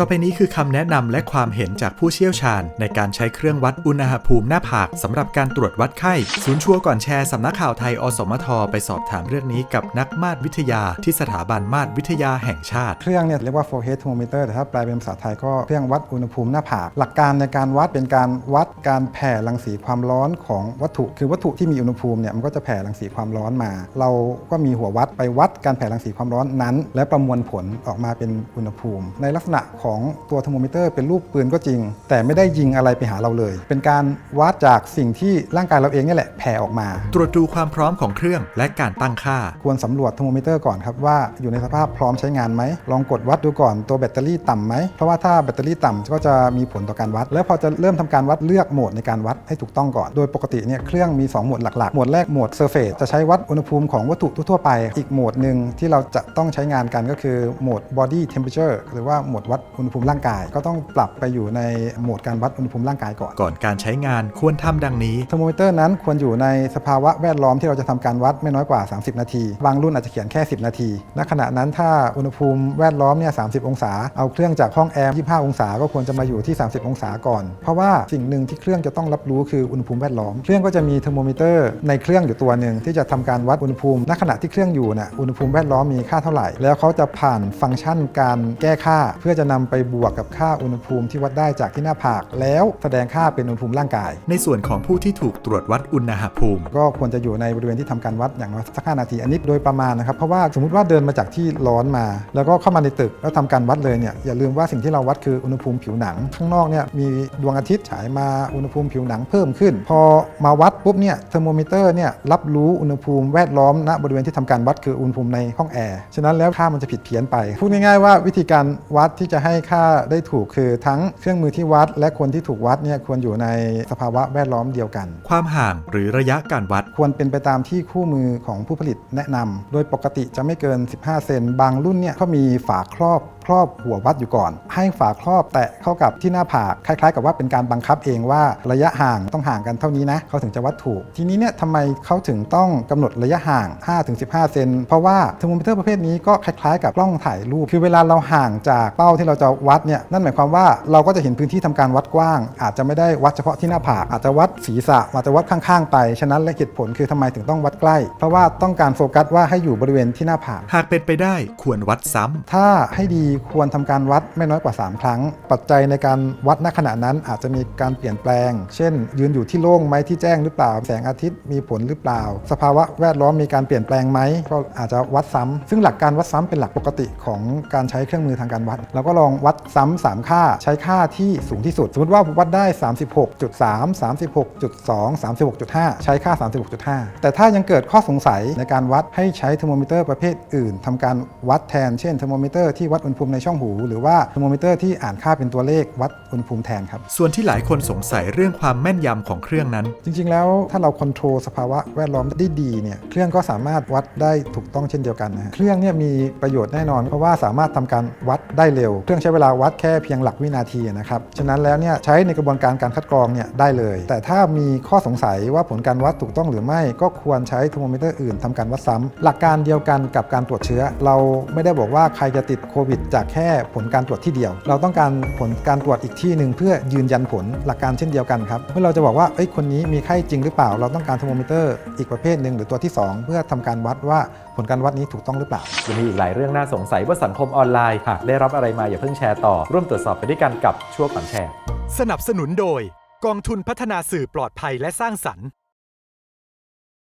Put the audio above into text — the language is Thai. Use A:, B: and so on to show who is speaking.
A: ต่อไปนี้คือคำแนะนำและความเห็นจากผู้เชี่ยวชาญ ในการใช้เครื่องวัดอุณหภูมิหน้าผากสำหรับการตรวจวัดไข้ ศูนย์ชัวร์ก่อนแชร์สำนักข่าวไทยอสมท ไปสอบถามเรื่องนี้กับนักมาตรวิทยาที่สถาบันมาตรวิทยาแห่งชาติ
B: เครื่องเนี่ยเรียกว่า forehead thermometer แต่ถ้าแปลเป็นภาษาไทยก็เครื่องวัดอุณหภูมิหน้าผาก หลักการในการวัดเป็นการวัดการแผ่รังสีความร้อนของวัตถุ คือวัตถุที่มีอุณหภูมิเนี่ยมันก็จะแผ่รังสีความร้อนมา เราก็มีหัววัดไปวัดการแผ่รังสีความร้อนนั้น และประมวลผลออกมาเป็นอุณหภูมิ ในลักษณะของตัวเทอร์โมมิเตอร์เป็นรูปปืนก็จริง แต่ไม่ได้ยิงอะไรไปหาเราเลย เป็นการวัดจากสิ่งที่ร่างกายเราเองเนี่ยแหละแผ่ออกมา
A: ตรวจดูความพร้อมของเครื่องและการตั้งค่า
B: ควรสำรวจเทอร์โมมิเตอร์ก่อนครับว่าอยู่ในสภาพพร้อมใช้งานไหมลองกดวัดดูก่อนตัวแบตเตอรี่ต่ำไหมเพราะว่าถ้าแบตเตอรี่ต่ำก็จะมีผลต่อการวัด แล้วพอจะเริ่มทำการวัดเลือกโหมดในการวัดให้ถูกต้องก่อนโดยปกติเนี่ยเครื่องมี 2 โหมดหลักๆโหมดแรกโหมด Surface จะใช้วัดอุณหภูมิของวัตถุทั่วๆไป อีกโหมดหนึ่งที่เราจะต้องใช้งานกันก็คือโหมด Body Temperature หรือว่าโหมดวัดอุณหภูมิร่างกาย ก็ต้องปรับไปอยู่ในโหมดการวัดอุณหภูมิร่างกายก่อน
A: ก่อนการใช้งานควรทำดังนี้
B: เทอร์โมมิเตอร์นั้นควรอยู่ในสภาวะแวดล้อมที่เราจะทำการวัดไม่น้อยกว่า 30 นาที บางรุ่นอาจจะเขียนแค่ 10 นาทีณขณะนั้นถ้าอุณหภูมิแวดล้อมเนี่ย 30 องศา เอาเครื่องจากห้องแอร์ 25 องศา ก็ควรจะมาอยู่ที่ 30 องศาก่อน เพราะว่าสิ่งหนึ่งที่เครื่องจะต้องรับรู้คืออุณหภูมิแวดล้อม เครื่องก็จะมีเทอร์โมมิเตอร์ในเครื่องอยู่ตัวหนึ่งที่จะทำการวัดอุณหภูมิ ณขณะที่เครื่องอยู่น่ะอุณหภูมิแวดล้อมมีค่าเท่าไหร่ แล้วเขาจะผ่านฟังก์ชันการแก้ค่า เพื่อจะนำไปบวกกับค่าอุณหภูมิที่วัดได้จากที่หน้าผาก แล้วแสดงค่าเป็นอุณหภูมิร่างกาย
A: ในส่วนของผู้ที่ถูกตรวจวัดอุณหภูมิ
B: ก็ควรจะอยู่ในบริเวณที่ทำการวัดอย่างน้อยสัก5นาทีอันนี้โดยประมาณนะครับเพราะว่าสมมติว่าเดินมาจากที่ร้อนมา แล้วก็เข้ามาในตึกแล้วทำการวัดเลยเนี่ยอย่าลืมว่าสิ่งที่เราวัดคืออุณหภูมิผิวหนัง ข้างนอกเนี่ยมีดวงอาทิตย์ฉายมาอุณหภูมิผิวหนังเพิ่มขึ้น พอมาวัดปุ๊บเนี่ยเทอร์โมมิเตอร์เนี่ยรับรู้อุณหภูมิแวดล้อมณบริเวณที่ทำการวัดคืออุณหภูมิในห้องแอร์ฉะนั้นแล้วค่ามันจะผิดเพี้ยนไปพูดง่ายๆว่าวิธีการวัดที่จะให้ค่าได้ถูกคือทั้งเครื่องมือที่วัด และคนที่ถูกวัดเนี่ยควรอยู่ในสภาวะแวดล้อมเดียวกัน
A: ความห่างหรือระยะการวัด
B: ควรเป็นไปตามที่คู่มือของผู้ผลิตแนะนำโดยปกติจะไม่เกิน 15 เซน บางรุ่นเนี่ยเขามีฝาครอบ ครอบหัววัดอยู่ก่อน ให้ฝาครอบแตะเข้ากับที่หน้าผากคล้ายๆ กับว่าเป็นการบังคับเองว่าระยะห่างต้องห่างกันเท่านี้นะเขาถึงจะวัดถูก ทีนี้เนี่ยทำไมเขาถึงต้องกำหนดระยะห่าง 5-15 เซนเพราะว่าเทอร์โมมิเตอร์ประเภทนี้ก็คล้ายๆ กับกล้องถ่ายรูป คือเวลาเราห่างจากเป้าที่เราจะวัดเนี่ยนั่นหมายความว่าเราก็จะเห็นพื้นที่ทำการวัดกว้าง อาจจะไม่ได้วัดเฉพาะที่หน้าผากอาจจะวัดศีรษะอาจจะวัดข้างๆ ไปฉะนั้นและเหตุผลคือทำไมถึงต้องวัดใกล้ เพราะว่าต้องการโฟกัสว่าให้อยู่บริเวณที่หน้าผาก
A: หากเป็นไปได้ควรวัดซ้ำ
B: ถ้าให้ดีควรทำการวัดไม่น้อยกว่า 3 ครั้ง ปัจจัยในการวัดณขณะนั้นอาจจะมีการเปลี่ยนแปลง เช่น ยืนอยู่ที่โล่งไหมที่แจ้งหรือเปล่า แสงอาทิตย์มีผลหรือเปล่า สภาวะแวดล้อมมีการเปลี่ยนแปลงไหมก็อาจจะวัดซ้ำซึ่งหลักการวัดซ้ำเป็นหลักปกติของการใช้เครื่องมือทางการวัดเราก็ลองวัดซ้ำสามค่าใช้ค่าที่สูงที่สุด สมมติว่าวัดได้ 36.3 36.2 36.5 ใช้ค่า 36.5 แต่ถ้ายังเกิดข้อสงสัยในการวัดให้ใช้เทอร์โมมิเตอร์ประเภทอื่นทำการวัดแทน เช่นเทอร์โมมิเตอร์ที่วัดอุณหภูมิในช่องหู หรือว่าเทอร์โมมิเตอร์ที่อ่านค่าเป็นตัวเลขวัดอุณหภูมิแทนครับ
A: ส่วนที่หลายคนสงสัยเรื่องความแม่นยำของเครื่องนั้น
B: จริง ๆ แล้วถ้าเราควบคุมสภาวะแวดล้อมได้ดีเนี่ยเครื่องก็สามารถวัดได้ถูกต้องเช่นเดียวกันนะฮะเครื่องเนี่ยมีประโยชน์แน่นอน เพราะว่าสามารถทำการวัดได้เร็ว เครื่องใช้เวลาวัดแค่เพียงหลักวินาทีนะครับฉะนั้นแล้วเนี่ยใช้ในกระบวนการการคัดกรองเนี่ยได้เลย แต่ถ้ามีข้อสงสัยว่าผลการวัดถูกต้องหรือไม่ ก็ควรใช้เทอร์โมมิเตอร์อื่นทำการวัดซ้ำหลักการเดียวกันกับการตรวจเชื้อ เราไม่ได้บอกว่าใครจะติดโควิดจากแค่ผลการตรวจที่เดียว เราต้องการผลการตรวจอีกที่หนึ่งเพื่อยืนยันผลหลักการเช่นเดียวกันครับเมื่อเราจะบอกว่าเอ้ยคนนี้มีไข้จริงหรือเปล่า เราต้องการเทอร์โมมิเตอร์อีกประเภทหนึ่งหรือตัวที่ 2 เพื่อทำการวัดว่าผลการวัดนี้ถูกต้องหรือเปล่า
C: ยังมีอีกหลายเรื่องน่าสงสัยว่าสังคมออนไลน์หากได้รับอะไรมาอย่าเพิ่งแชร์ต่อร่วมตรวจสอบไปด้วยกันกับชั่วก่อนแชร์
A: สนับสนุนโดย กองทุนพัฒนาสื่อปลอดภัยและสร้างสรรค์